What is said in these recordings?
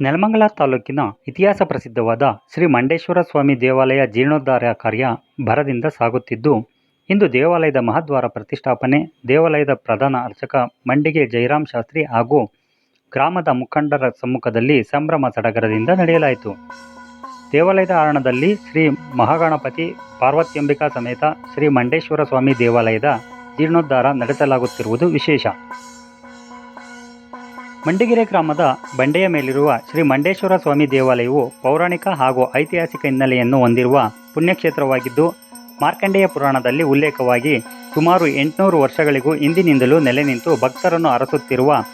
ನೆಲಮಂಗಲ ತಾಲೂಕಿನ ಇತಿಹಾಸ ಪ್ರಸಿದ್ಧವಾದ ಶ್ರೀ ಮಂಡೇಶ್ವರ ಸ್ವಾಮಿ ದೇವಾಲಯ ಜೀರ್ಣೋದ್ಧಾರ ಕಾರ್ಯ ಭರದಿಂದ ಸಾಗುತ್ತಿದ್ದು ಇಂದು ದೇವಾಲಯದ ಮಹಾದ್ವಾರ ಪ್ರತಿಷ್ಠಾಪನೆ, ದೇವಾಲಯದ ಪ್ರಧಾನ ಅರ್ಚಕ ಮಂಡಿಗೆ ಜೈರಾಮ್ ಶಾಸ್ತ್ರಿ ಹಾಗೂ ಗ್ರಾಮದ ಮುಖಂಡರ ಸಮ್ಮುಖದಲ್ಲಿ ಸಂಭ್ರಮ ಸಡಗರದಿಂದ ನಡೆಯಲಾಯಿತು. ದೇವಾಲಯದ ಆರಣದಲ್ಲಿ ಶ್ರೀ ಮಹಾಗಣಪತಿ ಪಾರ್ವತ್ಯಂಬಿಕಾ ಸಮೇತ ಶ್ರೀ ಮಂಡೇಶ್ವರ ಸ್ವಾಮಿ ದೇವಾಲಯದ ಜೀರ್ಣೋದ್ಧಾರ ನಡೆಸಲಾಗುತ್ತಿರುವುದು ವಿಶೇಷ. ಮಂಡಿಗೆರೆ ಗ್ರಾಮದ ಬಂಡೆಯ ಮೇಲಿರುವ ಶ್ರೀ ಮಂಡೇಶ್ವರ ಸ್ವಾಮಿ ದೇವಾಲಯವು ಪೌರಾಣಿಕ ಹಾಗೂ ಐತಿಹಾಸಿಕ ಹಿನ್ನೆಲೆಯನ್ನು ಹೊಂದಿರುವ ಪುಣ್ಯಕ್ಷೇತ್ರವಾಗಿದ್ದು ಮಾರ್ಕಂಡೇಯ ಪುರಾಣದಲ್ಲಿ ಉಲ್ಲೇಖವಾಗಿ ಸುಮಾರು ಎಂಟುನೂರು ವರ್ಷಗಳಿಗೂ ಹಿಂದಿನಿಂದಲೂ ನೆಲೆ ನಿಂತು ಭಕ್ತರನ್ನು ಅರಸುತ್ತಿರುವ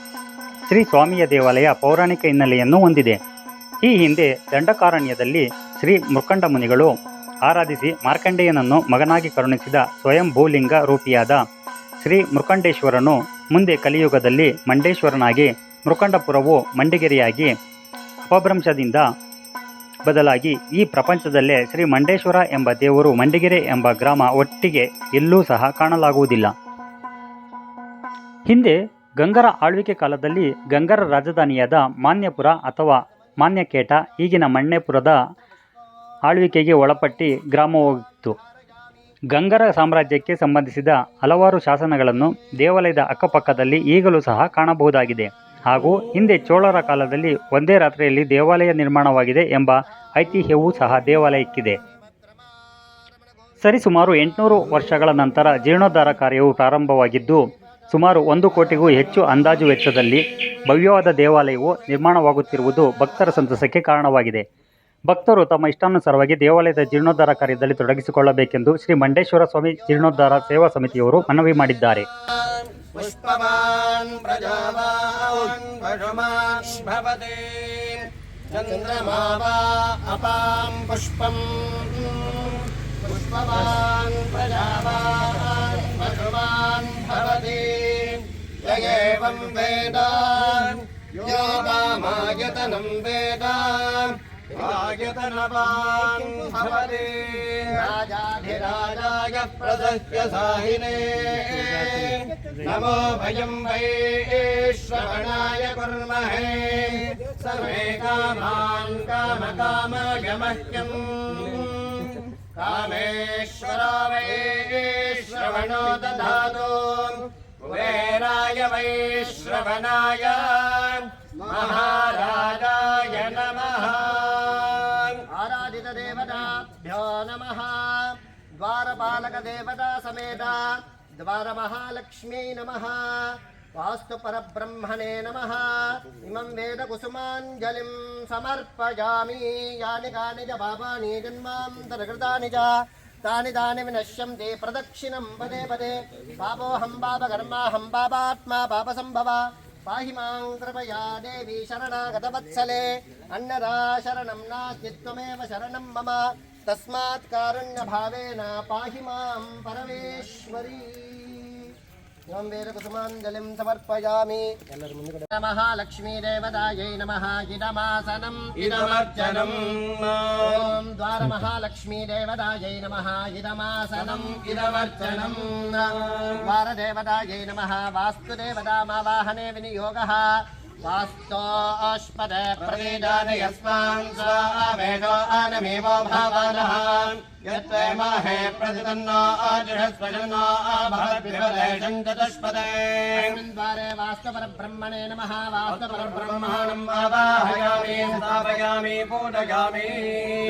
ಶ್ರೀ ಸ್ವಾಮಿಯ ದೇವಾಲಯ ಪೌರಾಣಿಕ ಹಿನ್ನೆಲೆಯನ್ನು ಹೊಂದಿದೆ. ಈ ಹಿಂದೆ ದಂಡಕಾರಣ್ಯದಲ್ಲಿ ಶ್ರೀ ಮುಖಂಡ ಮುನಿಗಳು ಆರಾಧಿಸಿ ಮಾರ್ಕಂಡೇಯನನ್ನು ಮಗನಾಗಿ ಕರುಣಿಸಿದ ಸ್ವಯಂ ಭೂಲಿಂಗ ರೂಪಿಯಾದ ಶ್ರೀ ಮೃಕಂಡೇಶ್ವರನು ಮುಂದೆ ಕಲಿಯುಗದಲ್ಲಿ ಮಂಡೇಶ್ವರನಾಗಿ ಮೃಕಂಡಪುರವು ಮಂಡಿಗೆರೆಯಾಗಿ ಅಪಭ್ರಂಶದಿಂದ ಬದಲಾಗಿ ಈ ಪ್ರಪಂಚದಲ್ಲೇ ಶ್ರೀ ಮಂಡೇಶ್ವರ ಎಂಬ ದೇವರು ಮಂಡಿಗೆರೆ ಎಂಬ ಗ್ರಾಮ ಒಟ್ಟಿಗೆ ಎಲ್ಲೂ ಸಹ ಕಾಣಲಾಗುವುದಿಲ್ಲ. ಹಿಂದೆ ಗಂಗರ ಆಳ್ವಿಕೆ ಕಾಲದಲ್ಲಿ ಗಂಗರ ರಾಜಧಾನಿಯಾದ ಮಾನ್ಯಪುರ ಅಥವಾ ಮಾನ್ಯಕೇಟ, ಈಗಿನ ಮಣ್ಣೆಪುರದ ಆಳ್ವಿಕೆಗೆ ಒಳಪಟ್ಟಿ ಗ್ರಾಮವಾಗಿತ್ತು. ಗಂಗರ ಸಾಮ್ರಾಜ್ಯಕ್ಕೆ ಸಂಬಂಧಿಸಿದ ಹಲವಾರು ಶಾಸನಗಳನ್ನು ದೇವಾಲಯದ ಅಕ್ಕಪಕ್ಕದಲ್ಲಿ ಈಗಲೂ ಸಹ ಕಾಣಬಹುದಾಗಿದೆ. ಹಾಗೂ ಹಿಂದೆ ಚೋಳರ ಕಾಲದಲ್ಲಿ ಒಂದೇ ರಾತ್ರಿಯಲ್ಲಿ ದೇವಾಲಯ ನಿರ್ಮಾಣವಾಗಿದೆ ಎಂಬ ಐತಿಹ್ಯವೂ ಸಹ ದೇವಾಲಯಕ್ಕಿದೆ. ಸರಿಸುಮಾರು ಎಂಟುನೂರು ವರ್ಷಗಳ ನಂತರ ಜೀರ್ಣೋದ್ಧಾರ ಕಾರ್ಯವು ಪ್ರಾರಂಭವಾಗಿದ್ದು, ಸುಮಾರು ಒಂದು ಕೋಟಿಗೂ ಹೆಚ್ಚು ಅಂದಾಜು ವೆಚ್ಚದಲ್ಲಿ ಭವ್ಯವಾದ ದೇವಾಲಯವು ನಿರ್ಮಾಣವಾಗುತ್ತಿರುವುದು ಭಕ್ತರ ಸಂತಸಕ್ಕೆ ಕಾರಣವಾಗಿದೆ. ಭಕ್ತರು ತಮ್ಮ ಇಷ್ಟಾನುಸಾರವಾಗಿ ದೇವಾಲಯದ ಜೀರ್ಣೋದ್ಧಾರ ಕಾರ್ಯದಲ್ಲಿ ತೊಡಗಿಸಿಕೊಳ್ಳಬೇಕೆಂದು ಶ್ರೀ ಮಂಡೇಶ್ವರ ಸ್ವಾಮಿ ಜೀರ್ಣೋದ್ಧಾರ ಸೇವಾ ಸಮಿತಿಯವರು ಮನವಿ ಮಾಡಿದ್ದಾರೆ. पुष्पवान् प्रजावान् पशुमान् भवति चन्द्रमा वा अपां पुष्पम् पुष्पवान् प्रजावान् पशुमान् भवति य एवं वेद यो वामायतनं वेद आयतनवान् भवति राजाधिराजाय प्रदह्य साहिने नमो भयं वै श्रवणाय कुर्महे सर्वे कामान् कामकामगमह्यम् कामेश्वरो वै श्रवणो दधातु कुबेराय वै श्रवणाय महाराजाय नमः आराधितदेवताभ्यो नमः द्वारपालकदेवता समेत द्वारमहालक्ष्म्यै नमः। वास्तु परब्रह्मणे नमः। इमं वेदकुसुमाञ्जलिं समर्पयामि। यानि कानि च पापानि जन्मान्तरकृतानि च। तानि तानि विनश्यन्ति प्रदक्षिणं पदे पदे। पापोऽहं पापकर्माहं पापात्मा पापसम्भव। పాహి మాం కృపయా దేవి శరణాగతవత్సలే అన్నదా శరణం నాస్తిత్వమేవ శరణం మమ తస్మాత్ కారుణ్యభావేన పాహి మాం పరమేశ్వరీ ఓం వేదకుసుమాంజలిం సమర్పయామి. ఎల్లరి ముందు నమః లక్ష్మీదేవదాయై నమః ఇదమాసనం ఇదమర్చనం ఓం ద్వార మహాలక్ష్మీదేవదాయై నమః ఇదమాసనం ఇదమర్చనం ద్వారదేవదాయై నమः వాస్తుదేవతామావాహనే వినియోగः వాస్తోష్పదే ప్రతిదానయస్మాన్ స్వావేదో ఆనమేవో భావనః यत्त्वमाहे प्रतितन्नो अजुषस्वजन्नो अभवद्विपदेशम् चतुष्पदे। द्वारे वास्तुपरब्रह्मणे नमः वास्तुपरब्रह्मणम् ब्रह्माणम् आवाहयामि। स्थापयामि पूजयामि।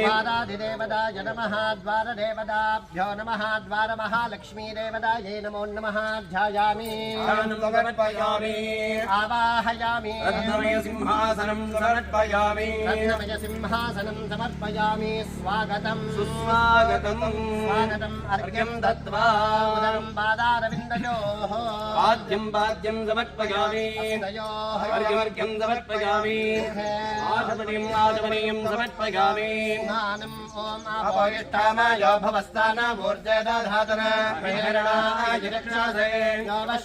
द्वाराधिदेवताय नमः द्वारदेवताभ्यो नमः द्वारमहालक्ष्मीदेवतायै नमो नमः ध्यायामि। आवाहयामि। रत्नमयसिंहासनम् समर्पयामि। रत्नमयसिंहासनं समर्पयामि। स्वागतम्। सुस्वागतम्। स्वागतम् स्वागतम् अर्घ्यं दत्त्वा उदरं पादारविन्दयोः पाद्यम् पाद्यम् समर्पयामि तयोः अर्घ्यमर्घ्यम् समर्पयामि आचमनीयम् आचमनीयम् समर्पयामि स्नानम् ॐ आपोयिष्ठामायो भवस्तानामूर्जयदाधातन प्रेरणायरक्षासे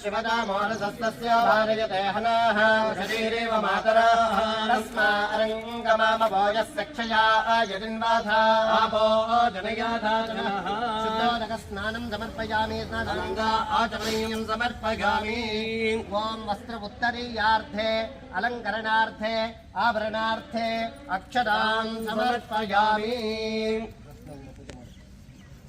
शिवदामोरसस्तस्य भारयते हनाः शरीरेव मातरः तस्मारङ्गमामभोजस्य क्षया यदिन्वाथा आपो जनयाधातनः शुद्धोदकस्नानं समर्पयामि स्नानगङ्गा आचमनीयं समर्पयामि ॐ वस्त्र उत्तरीयार्थे अलङ्करणार्थे आभरणार्थे अक्षतां समर्पयामि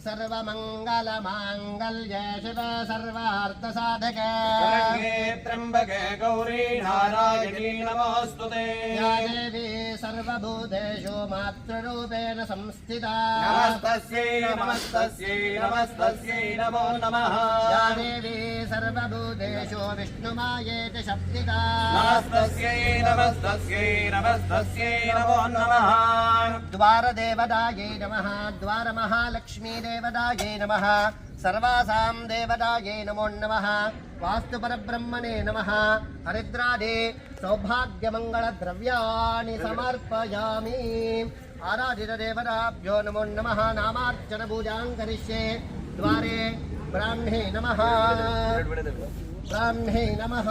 सर्वमङ्गलमाङ्गल्ये शिव सर्वार्थसाधके शरण्ये त्र्यम्बके गौरी नारायणी नमोऽस्तु ते या देवी सर्वभूतेषु मातृरूपेण संस्थिता नमस्तस्यै नमस्तस्यै नमस्तस्यै नमो नमः या देवी सर्वभूतेषु विष्णुमायेति शब्दिता नमस्तस्यै नमस्तस्यै नमस्तस्यै नमो नमः द्वारदेवदायै नमः द्वारमहालक्ष्मीदेवदायै नमः। सर्वासां देवदायै नमो नमः। वास्तुपरब्रह्मणे नमः। हरिद्रादे सौभाग्यमङ्गलद्रव्याणि समर्पयामि। आराधितदेवताभ्यो नमो नमः। नामार्चनपूजां करिष्ये। द्वारे ब्राह्मे नमः। ब्राह्मे नमः।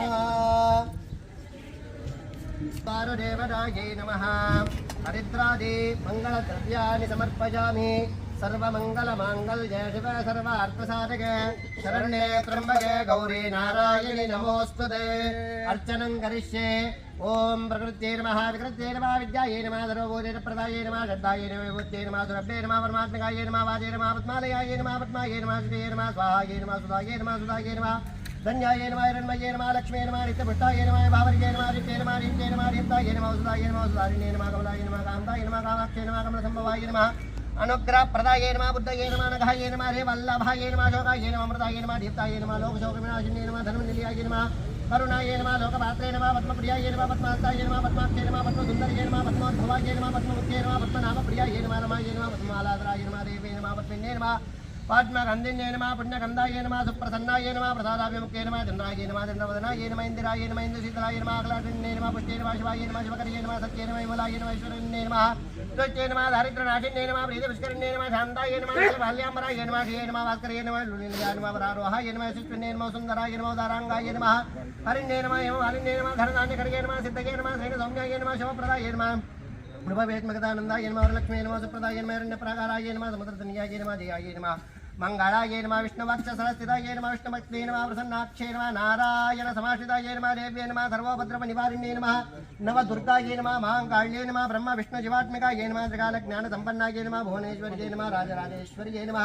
पारदेवरायै नमः। हरिद्रादि मङ्गलद्रव्याणि समर्पयामि। सर्वमङ्गलमाङ्गल्ये शिव सर्वार्थसाधके शरण्ये त्र्यम्बके गौरी नारायणि नमोऽस्तु ते अर्चनं करिष्ये ॐ प्रकृत्यै नमः विकृत्यै नमः विद्यायै नमः सर्वभूतेन प्रदायै नमः श्रद्धायै नमः विभूत्यै नमः सुरभ्ये नमः परमात्मकायै नमः वाजे नमः पद्मालयायै नमः पद्मायै नमः श्रिये नमः स्वाहायै नमः सुधायै नमः सुधायै नमः धन्याय नमः हिरण्मये नमः लक्ष्मी नमः नित्यपुष्टाय नमः भावर्ये नमः नित्ये नमः नित्ये नमः नित्याय नमः सुधाय नमः सुधारिणे नमः कमलाय नमः कान्ताय नमः कामाक्षे नमः कमलसम्भवाय नमः అనుగ్రహ ప్రదాయే నమ బుద్ధయే నమ నఘాయే నమ రే వల్లభాయే నమ శోకాయే నమ అమృతాయే నమ దీప్తాయే నమ లోక శోక వినాశినే నమ ధర్మ నిలయాయ నమ కరుణాయే నమ లోక పాత్రే నమ పద్మప్రియాయే నమ పద్మాస్తాయే నమ పద్మాక్షే నమ పద్మసుందరయే నమ పద్మోద్భవాయే నమ పద్మబుద్ధే నమ పద్మనామప్రియాయే నమ రమాయే నమ పద్మాలాధరాయ నమ దేవే నమ పద్మిన్నే నమ பாத்மகந்தே நமா புண்ணியகந்தாய நமா சுப்பிரசன்னாய நமா பிரசாதாபிமுக்கே நமா சந்திராய நமா சந்திரவதனாய நமா இந்திராய நமா இந்திரசீதலாய நமா அகலாட்டின்னே நமா புஷ்டே நமா சிவாய நமா சிவகரியே நமா சத்யே நமா விமலாய நமா ஈஸ்வரன்னே நமா துவச்சே நமா தாரித்ரநாஷின்னே நமா பிரீத புஷ்கரன்னே நமா சாந்தாய நமா பால்யாம்பராய நமா ஷியே நமா வாஸ்கரே நமா லுலியா நமா வராரோஹாய நமா சிஷ்வன்னே நமா சுந்தராய நமா தாராங்காய நமா ஹரிண்ணே நமா ஹரிண்ணே நமா தரதாண்ய கரியே நமா சித்தகே நமா சைன சௌமியாய நமா नमः नृभवेत्मगदानन्दाय नमः वरलक्ष्मी नमः सुप्रदाय नमः हिरण्यप्राकाराय नमः समुद्रतनयाय नमः जयाय नमः మంగళాయే నమ విష్ణువక్షసరస్థితాయే నమ విష్ణుభక్తే నమ ప్రసన్నాక్షే నమ నారాయణ సమాశ్రితాయే నమ దేవ్యే నమ సర్వోపద్రవ నివారిణ్యే నమ నవదుర్గాయే నమ మాంగాళ్యే నమ బ్రహ్మ విష్ణు జీవాత్మికాయే నమ త్రికాల జ్ఞాన సంపన్నాయే నమ భువనేశ్వర్యే నమ రాజరాజేశ్వర్యే నమ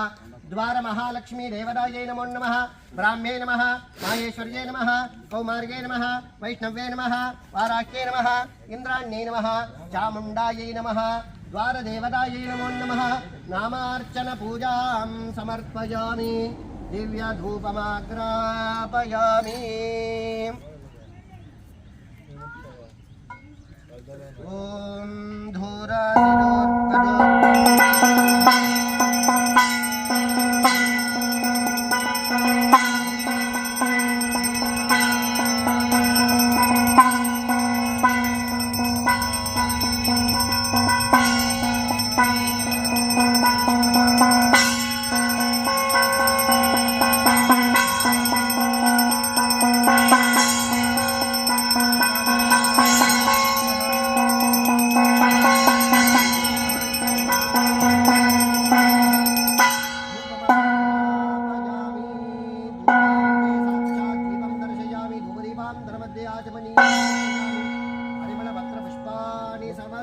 ద్వార మహాలక్ష్మీ దేవదాయే నమో నమ బ్రాహ్మ్యే నమ మాయేశ్వర్యే నమ కౌమార్గే నమ వైష్ణవ్యే నమ వారాఖ్యే నమ ఇంద్రాణ్యే నమ చాముండాయే నమ द्वारदेवतायै नमो नमः। नामार्चनपूजां समर्पयामि। दिव्यधूपमाग्रापयामि। ॐ धूरादिदोर्पदो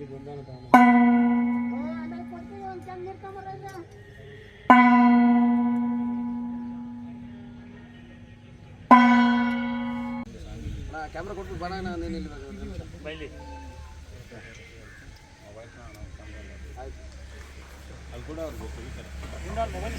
ಕೊಡ್ತಿದ್ವಿ ಅನುದಾನ ಕ್ಯಾಮ್ರಾ ಕೊಟ್ಟು ಬಣ ನಾನು ನೀನು ಇಲ್ಲಿ ಬೈಲಿ ಆಯ್ತು ಅದು ಕೂಡ ಅವ್ರಿಗೆ ಮೊಬೈಲ್